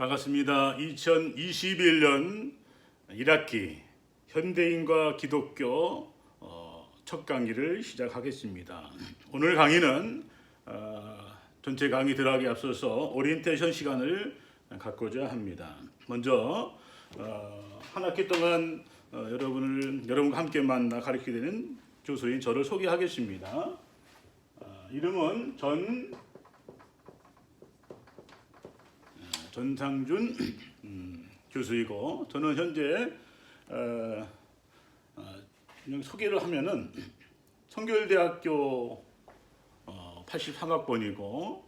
반갑습니다. 2021년 1학기 현대인과 기독교 어, 첫 강의를 시작하겠습니다. 오늘 강의는 어, 전체 강의 들어가기 앞서서 오리엔테이션 시간을 갖고자 합니다. 먼저 어, 한 학기 동안 어, 여러분을 여러분과 함께 만나 가르치게 되는 교수인 저를 소개하겠습니다. 어, 이름은 전 전상준 음, 교수이고 저는 현재 어, 어, 소개를 하면은 성결대학교 어, 83학번이고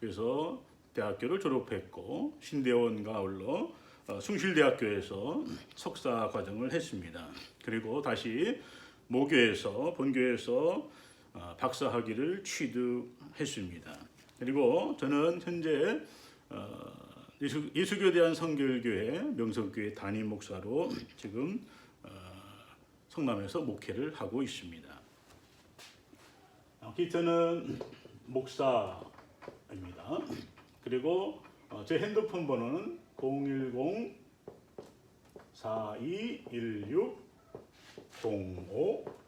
그래서 대학교를 졸업했고 신대원과 아울러 어, 숭실대학교에서 석사 과정을 했습니다. 그리고 다시 모교에서 본교에서 어, 박사 학위를 취득했습니다. 그리고 저는 현재 어, 예수, 예수교대한 성결교회 명성교회 담임 목사로 지금 어, 성남에서 목회를 하고 있습니다. 어, 기타는 목사입니다. 그리고 어, 제 핸드폰 번호는 010 4216 05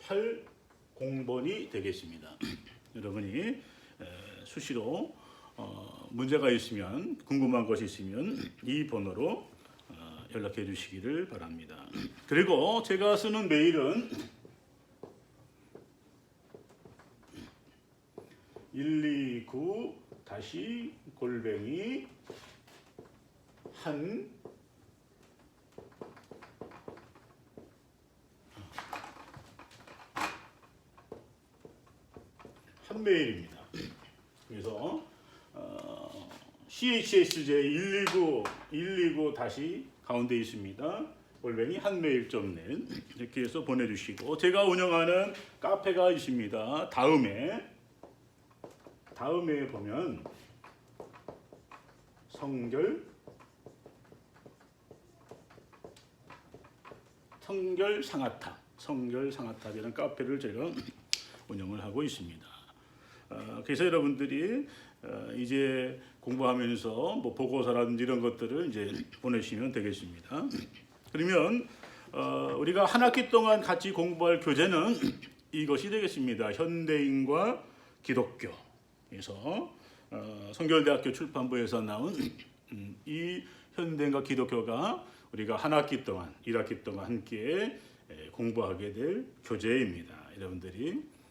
80번이 되겠습니다. 여러분이 에, 수시로 어, 문제가 있으면 궁금한 것이 있으면 이 번호로 어, 연락해 주시기를 바랍니다. 그리고 제가 쓰는 메일은 129 다시 골뱅이 한 한 메일입니다. 그래서 어, CHSJ 129 129 다시 가운데 있습니다. 골뱅이 한메일.net 이렇게 해서 보내주시고 제가 운영하는 카페가 있습니다. 다음에 다음에 보면 성결 성결 상아탑 성결 상아탑이라는 카페를 제가 운영을 하고 있습니다. 어, 그래서 여러분들이 어, 이제 공부하면서 뭐 보고서라든지 이런 것들을 이제 보내시면 되겠습니다. 그러면 어, 우리가 한 학기 동안 같이 공부할 교재는 이것이 되겠습니다. 현대인과 기독교. 그래서 어, 성결대학교 출판부에서 나온 음, 이 현대인과 기독교가 우리가 한 학기 동안, 1학기 동안 함께 에, 공부하게 될 교재입니다. 여러분들이 어,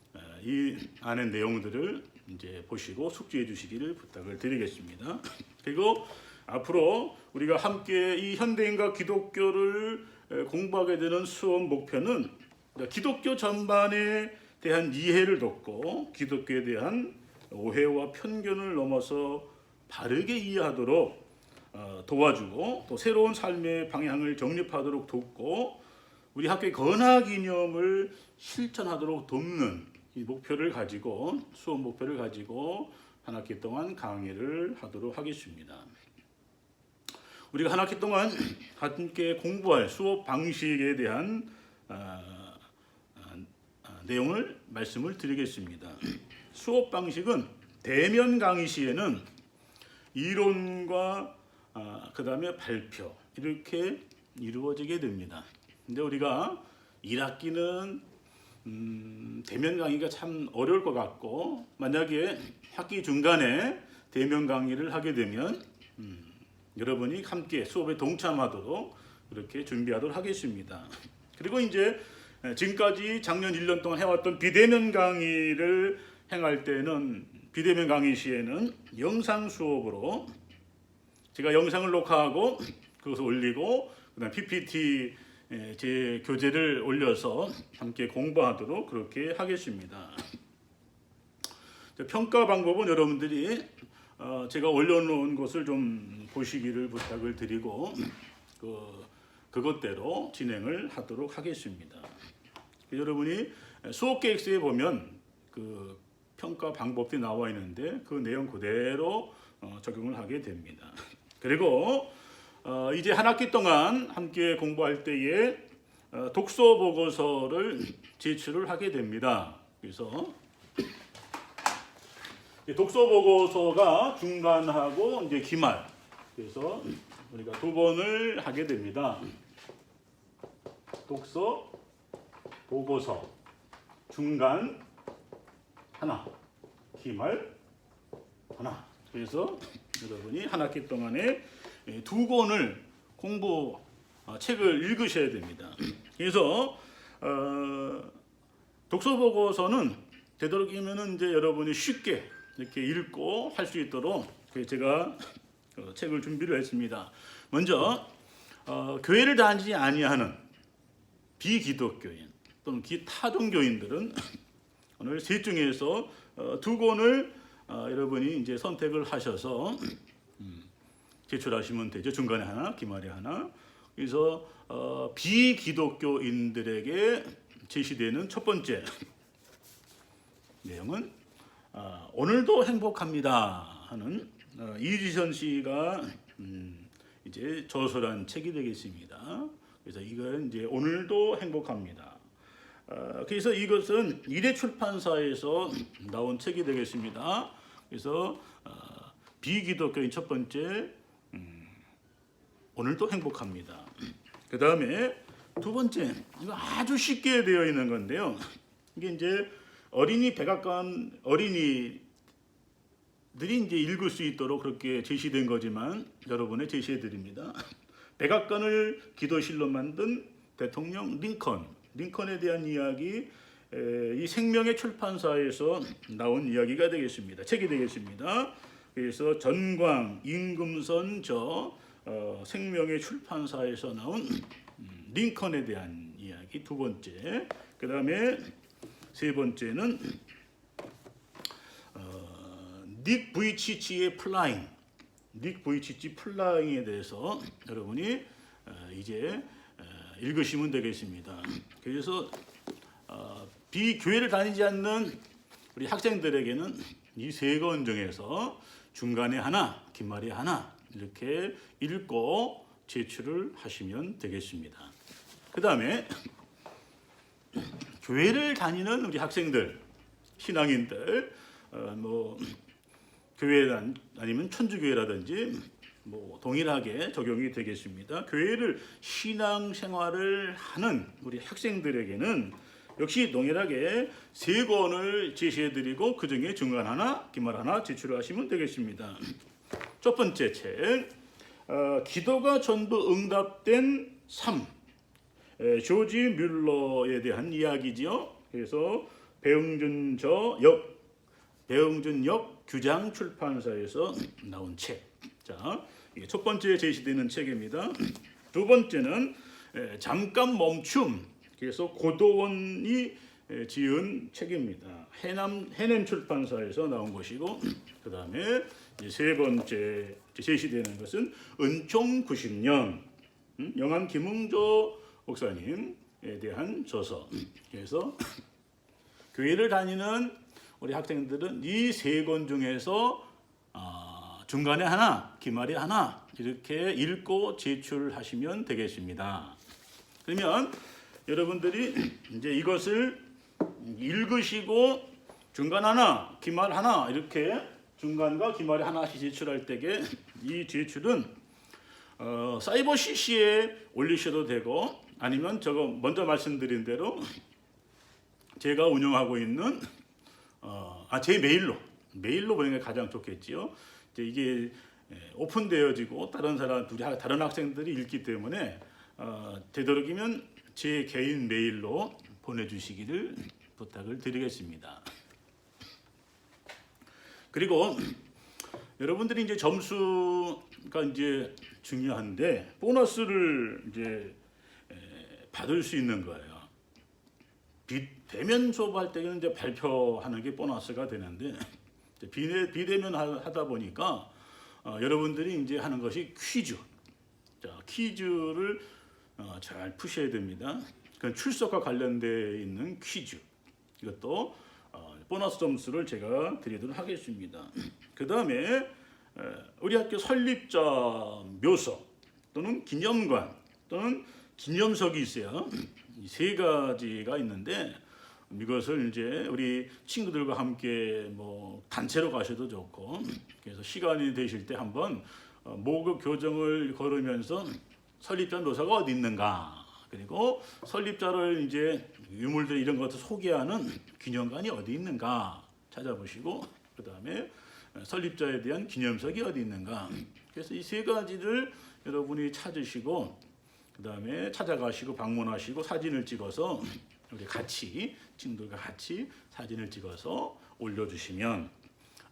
이 안의 내용들을 이제 보시고 숙지해 주시기를 부탁을 드리겠습니다. 그리고 앞으로 우리가 함께 이 현대인과 기독교를 에, 공부하게 되는 수업 목표는 기독교 전반에 대한 이해를 돕고 기독교에 대한 오해와 편견을 넘어서 바르게 이해하도록 어, 도와주고 또 새로운 삶의 방향을 정립하도록 돕고 우리 학교의 건학 이념을 실천하도록 돕는 이 목표를 가지고 수업 목표를 가지고 한 학기 동안 강의를 하도록 하겠습니다. 우리가 한 학기 동안 함께 공부할 수업 방식에 대한 아, 아, 아, 내용을 말씀을 드리겠습니다. 수업 방식은 대면 강의 시에는 이론과 아, 그 다음에 발표 이렇게 이루어지게 됩니다. 근데 우리가 1학기는 음, 대면 강의가 참 어려울 것 같고 만약에 학기 중간에 대면 강의를 하게 되면 음, 여러분이 함께 수업에 동참하도록 그렇게 준비하도록 하겠습니다. 그리고 이제 지금까지 작년 1년 동안 해왔던 비대면 강의를 행할 때는 비대면 강의 시에는 영상 수업으로 제가 영상을 녹화하고 그것을 올리고 그다음 PPT 에, 제 교재를 올려서 함께 공부하도록 그렇게 하겠습니다. 자, 평가 방법은 여러분들이 어, 제가 올려놓은 것을 좀 보시기를 부탁을 드리고 그 그것대로 진행을 하도록 하겠습니다. 여러분이 수업 계획서에 보면 그 평가 방법이 나와 있는데 그 내용 그대로 어, 적용을 하게 됩니다. 그리고 어, 이제 한 학기 동안 함께 공부할 때에 어, 독서 보고서를 제출을 하게 됩니다. 그래서 이 독서 보고서가 중간하고 이제 기말 그래서 우리가 두 번을 하게 됩니다. 독서, 보고서, 중간 하나, 기말 하나. 그래서 여러분이 한 학기 동안에 예, 두 권을 공부 어, 책을 읽으셔야 됩니다. 그래서 어, 독서 보고서는 되도록이면은 이제 여러분이 쉽게 이렇게 읽고 할 수 있도록 그 제가 어, 책을 준비를 했습니다. 먼저 어, 교회를 다니지 아니하는 비기독교인 또는 기타종교인들은 오늘 셋 중에서 어, 두 권을 어, 여러분이 이제 선택을 하셔서 음, 제출하시면 되죠. 중간에 하나, 기말에 하나. 그래서 어, 비기독교인들에게 제시되는 첫 번째 내용은 아, 오늘도 행복합니다 하는 어, 이지선 씨가 음, 이제 저술한 책이 되겠습니다. 그래서 이건 이제 오늘도 행복합니다. 어, 그래서 이것은 이대 출판사에서 나온 책이 되겠습니다. 그래서 어, 비기독교인 첫 번째 음, 오늘도 행복합니다. 그 다음에 두 번째 이거 아주 쉽게 되어 있는 건데요. 이게 이제 어린이 백악관 어린이들이 이제 읽을 수 있도록 그렇게 제시된 거지만 여러분에 제시해 드립니다. 백악관을 기도실로 만든 대통령 링컨, 링컨에 대한 이야기 에, 이 생명의 출판사에서 나온 이야기가 되겠습니다. 책이 되겠습니다. 그래서 전광 임금선 저 어, 생명의 출판사에서 나온 음, 링컨에 대한 이야기 두 번째. 그 다음에 세 번째는 어, 닉 부이치치의 플라잉, 닉 부이치치 플라잉에 대해서 여러분이 어, 이제 어, 읽으시면 되겠습니다. 그래서 어, 비교회를 다니지 않는 우리 학생들에게는 이 세 권 중에서 중간에 하나, 기말에 하나 이렇게 읽고 제출을 하시면 되겠습니다. 그 다음에 교회를 다니는 우리 학생들, 신앙인들, 어, 뭐 교회 단 아니면 천주교회라든지 뭐 동일하게 적용이 되겠습니다. 교회를 신앙 생활을 하는 우리 학생들에게는 역시 동일하게 세 권을 제시해드리고 그 중에 중간 하나, 기말 하나 제출하시면 되겠습니다. 첫 번째 책, 어, 기도가 전부 응답된 삶. 에, 조지 뮬러에 대한 이야기지요. 그래서 배응준 저역 배응준 역 규장 출판사에서 나온 책. 자, 이게 첫 번째 제시되는 책입니다. 두 번째는 에, 잠깐 멈춤. 그래서 고도원이 에, 지은 책입니다. 해남 해냄 출판사에서 나온 것이고 그 다음에 세 번째 제시되는 것은 은총 90년 음, 영암 김웅조 목사님에 대한 저서. 그래서 교회를 다니는 우리 학생들은 이 세 권 중에서 아, 중간에 하나, 기말에 하나 이렇게 읽고 제출하시면 되겠습니다. 그러면 여러분들이 이제 이것을 읽으시고 중간 하나, 기말 하나 이렇게 중간과 기말에 하나씩 제출할 때에 이 제출은 어, 사이버 CC에 올리셔도 되고 아니면 저거 먼저 말씀드린 대로 제가 운영하고 있는 어, 아제 메일로 메일로 보내는 게 가장 좋겠지요. 이제 이게 예, 오픈되어지고 다른 사람 학- 다른 학생들이 읽기 때문에 어, 되도록이면 제 개인 메일로 보내주시기를 부탁을 드리겠습니다. 그리고 여러분들이 이제 점수가 이제 중요한데 보너스를 이제 에, 받을 수 있는 거예요. 비, 대면 수업할 때는 이제 발표하는 게 보너스가 되는데 비대, 비대면 하- 하다 보니까 어, 여러분들이 이제 하는 것이 퀴즈. 자, 퀴즈를 어, 잘 푸셔야 됩니다. 그 출석과 관련되어 있는 퀴즈. 이것도 어, 보너스 점수를 제가 드리도록 하겠습니다. 그 다음에 우리 학교 설립자 묘서 또는 기념관 또는 기념석이 있어요. 이세 가지가 있는데 이것을 이제 우리 친구들과 함께 뭐 단체로 가셔도 좋고 그래서 시간이 되실 때 한번 어, 모국 교정을 걸으면서 설립자 노사가 어디 있는가 그리고 설립자를 이제 유물들 이런 것을 소개하는 기념관이 어디 있는가 찾아보시고 그 다음에 설립자에 대한 기념석이 어디 있는가 그래서 이 세 가지를 여러분이 찾으시고 그 다음에 찾아가시고 방문하시고 사진을 찍어서 우리 같이 친구들과 같이 사진을 찍어서 올려주시면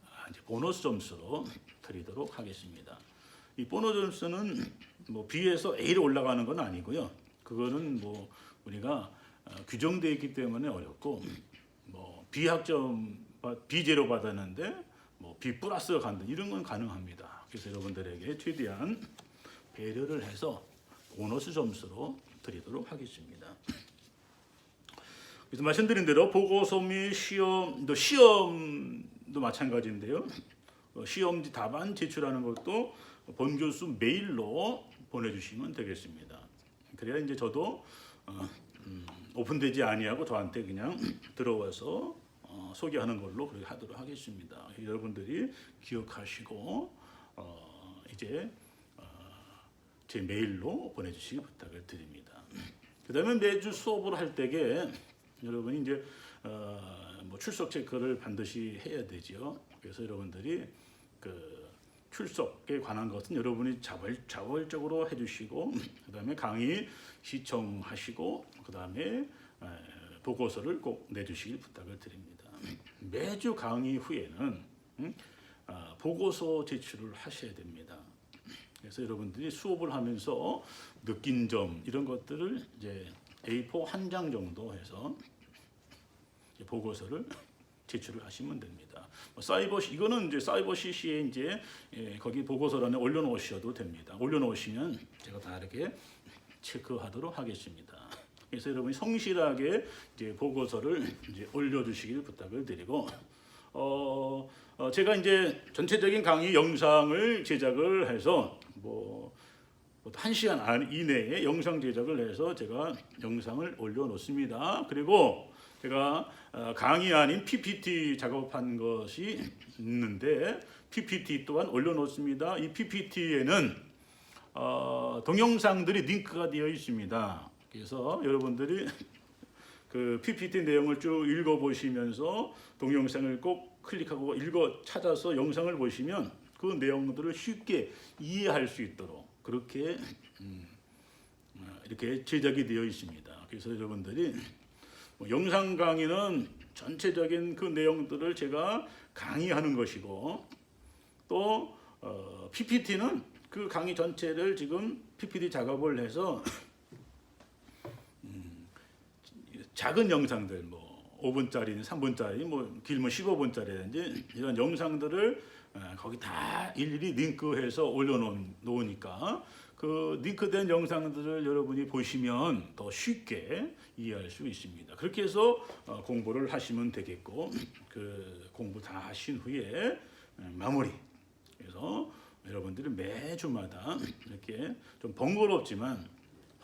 아, 이제 보너스 점수로 드리도록 하겠습니다. 이 보너스 점수는 뭐 B에서 A로 올라가는 건 아니고요. 그거는 뭐 우리가 어, 규정되어 있기 때문에 어렵고 뭐 B 학점 B 제로 받았는데 뭐 B 플러스가 간다 이런 건 가능합니다. 그래서 여러분들에게 최대한 배려를 해서 보너스 점수로 드리도록 하겠습니다. 그래서 말씀드린 대로 보고서 및 시험, 또 시험도 마찬가지인데요. 어, 시험지 답안 제출하는 것도 본 교수 메일로 보내주시면 되겠습니다. 그래야 이제 저도 어, 음, 오픈되지 아니하고 저한테 그냥 들어와서 어, 소개하는 걸로 그렇게 하도록 하겠습니다. 여러분들이 기억하시고 어, 이제 어, 제 메일로 보내주시기 부탁을 드립니다. 그다음에 매주 수업을 할 때에 여러분이 이제 어, 뭐 출석 체크를 반드시 해야 되죠. 그래서 여러분들이 그 출석에 관한 것은 여러분이 자발, 자발적으로 해주시고 그 다음에 강의 시청하시고 그 다음에 에, 보고서를 꼭 내주시길 부탁을 드립니다. 매주 강의 후에는 음, 아, 보고서 제출을 하셔야 됩니다. 그래서 여러분들이 수업을 하면서 느낀 점 이런 것들을 이제 A4 한 장 정도 해서 보고서를 제출을 하시면 됩니다. 뭐 사이버 시- 이거는 이제 사이버 CC에 이제 예, 거기 보고서란에 올려놓으셔도 됩니다. 올려놓으시면 제가 다 이렇게 체크하도록 하겠습니다. 그래서 여러분이 성실하게 이제 보고서를 이제 올려주시길 부탁을 드리고 어, 어, 제가 이제 전체적인 강의 영상을 제작을 해서 뭐. 뭐한 시간 안 이내에 영상 제작을 해서 제가 영상을 올려놓습니다. 그리고 제가 어, 강의 아닌 PPT 작업한 것이 있는데 PPT 또한 올려놓습니다. 이 PPT에는 어, 동영상들이 링크가 되어 있습니다. 그래서 여러분들이 그 PPT 내용을 쭉 읽어보시면서 동영상을 꼭 클릭하고 읽어 찾아서 영상을 보시면 그 내용들을 쉽게 이해할 수 있도록 그렇게 음, 어, 이렇게 제작이 되어 있습니다. 그래서 여러분들이 뭐 영상 강의는 전체적인 그 내용들을 제가 강의하는 것이고 또 어, PPT는 그 강의 전체를 지금 PPT 작업을 해서 음, 작은 영상들 뭐 5분짜리, 3분짜리, 뭐 길면 15분짜리든지 이런 영상들을 어, 거기 다 일일이 링크해서 올려놓으니까 그 링크된 영상들을 여러분이 보시면 더 쉽게 이해할 수 있습니다. 그렇게 해서 어, 공부를 하시면 되겠고 그 공부 다 하신 후에 어, 마무리. 그래서 여러분들이 매주마다 이렇게 좀 번거롭지만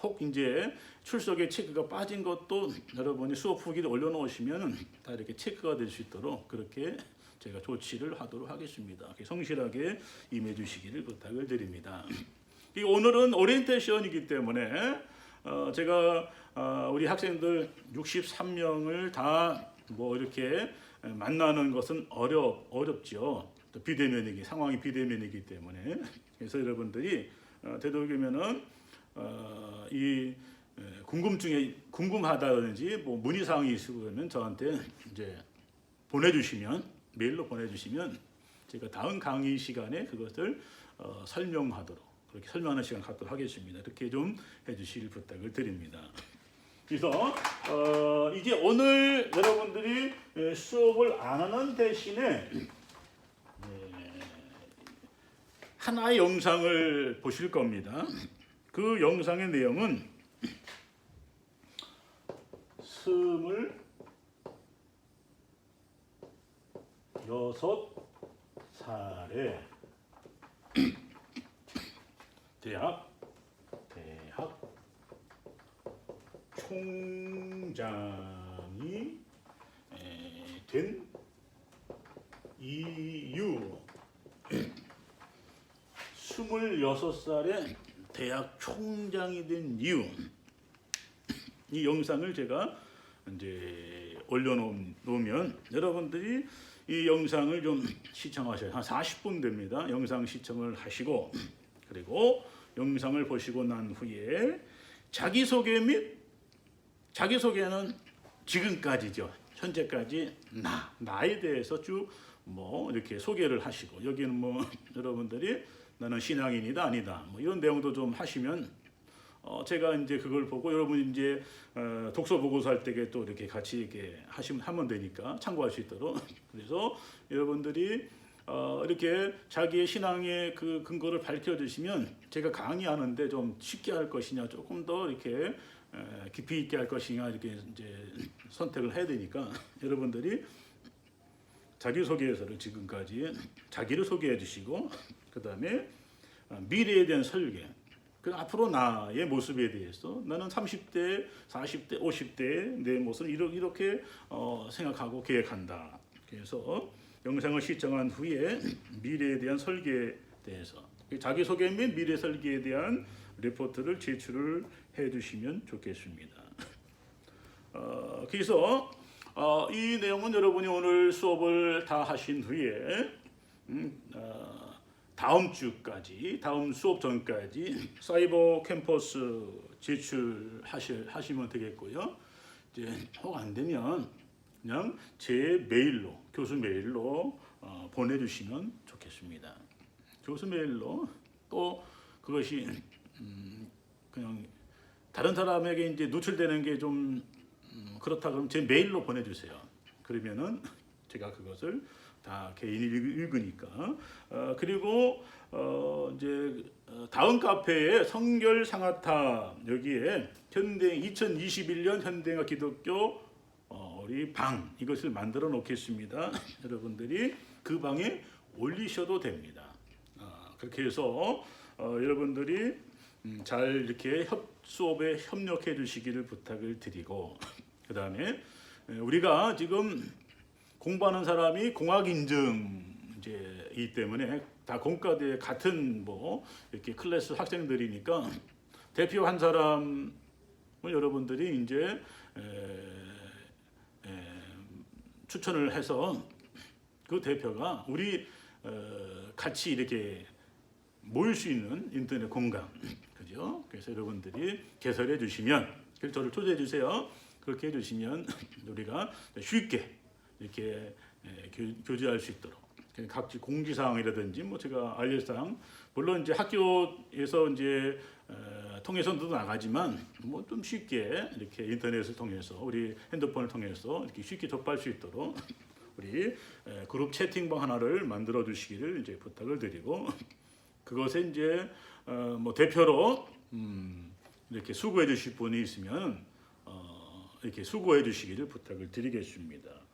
혹 이제 출석에 체크가 빠진 것도 여러분이 수업 후기를 올려놓으시면 다 이렇게 체크가 될 수 있도록 그렇게 제가 조치를 하도록 하겠습니다. 성실하게 임해 주시기를 부탁을 드립니다. 이 오늘은 오리엔테이션이기 때문에 어, 제가 어, 우리 학생들 63명을 다 뭐 이렇게 만나는 것은 어렵 어렵죠. 또 비대면이기 상황이 비대면이기 때문에 그래서 여러분들이 어, 되도록이면은 어, 이 에, 궁금증에 궁금하다든지 뭐 문의 사항이 있으면 저한테 이제 보내주시면 메일로 보내주시면 제가 다음 강의 시간에 그것을 어, 설명하도록 그렇게 설명하는 시간 갖도록 하겠습니다. 이렇게 좀 해주실 부탁을 드립니다. 그래서 어, 이제 오늘 여러분들이 에, 수업을 안 하는 대신에 예, 하나의 영상을 보실 겁니다. 그 영상의 내용은 스물 여섯 살에 대학 대학 총장이 에, 된 이유. 26살에 대학 총장이 된 이유 이 영상을 제가 이제 올려놓으면 여러분들이 이 영상을 좀 시청하셔야 한 40분 됩니다. 영상 시청을 하시고 그리고 영상을 보시고 난 후에 자기소개 및 자기소개는 지금까지죠. 현재까지 나 나에 대해서 쭉 뭐 이렇게 소개를 하시고 여기는 뭐 여러분들이 나는 신앙인이다 아니다. 뭐 이런 내용도 좀 하시면 어 제가 이제 그걸 보고 여러분 이제 어 독서 보고서 할 때에 또 이렇게 같이 이렇게 하시면 하면 되니까 참고할 수 있도록. 그래서 여러분들이 어 이렇게 자기의 신앙의 그 근거를 밝혀 주시면 제가 강의하는데 좀 쉽게 할 것이냐 조금 더 이렇게 에, 깊이 있게 할 것이냐 이렇게 이제 선택을 해야 되니까 여러분들이 자기소개서를 지금까지 자기를 소개해 주시고 그 다음에 미래에 대한 설계 그 앞으로 나의 모습에 대해서 나는 30대, 40대, 50대의 내 모습을 이렇게, 이렇게 어, 생각하고 계획한다. 그래서 영상을 시청한 후에 미래에 대한 설계에 대해서 자기소개 및 미래 설계에 대한 리포트를 제출을 해 주시면 좋겠습니다. 어, 그래서 어, 이 내용은 여러분이 오늘 수업을 다 하신 후에 음, 어, 다음 주까지 다음 수업 전까지 사이버 캠퍼스 제출하실 하시면 되겠고요. 이제 혹 안 되면 그냥 제 메일로 교수 메일로 어, 보내주시면 좋겠습니다. 교수 메일로 또 그것이 음, 그냥 다른 사람에게 이제 노출되는 게좀 음, 그렇다 그러면 제 메일로 보내주세요. 그러면은 제가 그것을 다 개인이 읽- 읽으니까 어, 그리고 어, 이제 어, 다음 카페에 성결 상하탑 여기에 현대 2021년 현대가 기독교 어, 우리 방 이것을 만들어 놓겠습니다. 여러분들이 그 방에 올리셔도 됩니다. 아, 그렇게 해서 어, 여러분들이 음, 잘 이렇게 협, 수업에 협력해 주시기를 부탁을 드리고 그 다음에 우리가 지금 공부하는 사람이 공학 인증 이제 이 때문에 다 공과대 같은 뭐 이렇게 클래스 학생들이니까 대표 한 사람을 여러분들이 이제 에, 에, 추천을 해서 그 대표가 우리 어, 같이 이렇게 모일 수 있는 인터넷 공간 그죠? 그래서 여러분들이 개설해 주시면 그래서 저를 초대해 주세요. 그렇게 해 주시면 우리가 쉽게 이렇게 에, 교, 교제할 수 있도록 각지 공지 사항이라든지 뭐 제가 알릴 사항 물론 이제 학교에서 이제 어, 통해서도 나가지만 뭐 좀 쉽게 이렇게 인터넷을 통해서 우리 핸드폰을 통해서 이렇게 쉽게 접할 수 있도록 우리 에, 그룹 채팅방 하나를 만들어 주시기를 이제 부탁을 드리고 그것에 이제 어, 뭐 대표로 음, 이렇게 수고해 주실 분이 있으면 어, 이렇게 수고해 주시기를 부탁을 드리겠습니다.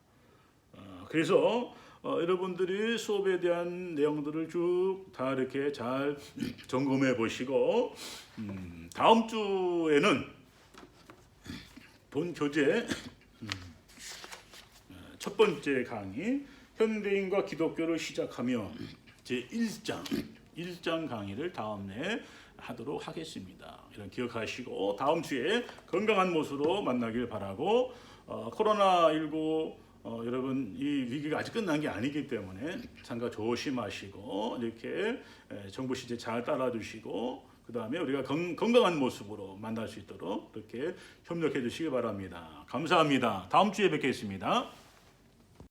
어, 그래서 어, 여러분들이 수업에 대한 내용들을 쭉 다 이렇게 잘 점검해 보시고 음, 다음 주에는 본 교재 음, 어, 첫 번째 강의 현대인과 기독교를 시작하며 제 1장 1장 강의를 다음에 하도록 하겠습니다. 이런 기억하시고 다음 주에 건강한 모습으로 만나길 바라고 어, 코로나 19 어, 여러분 이 위기가 아직 끝난 게 아니기 때문에 상가 조심하시고 이렇게 에, 정부 시제 잘 따라주시고 그 다음에 우리가 건, 건강한 모습으로 만날 수 있도록 이렇게 협력해 주시기 바랍니다. 감사합니다. 다음 주에 뵙겠습니다.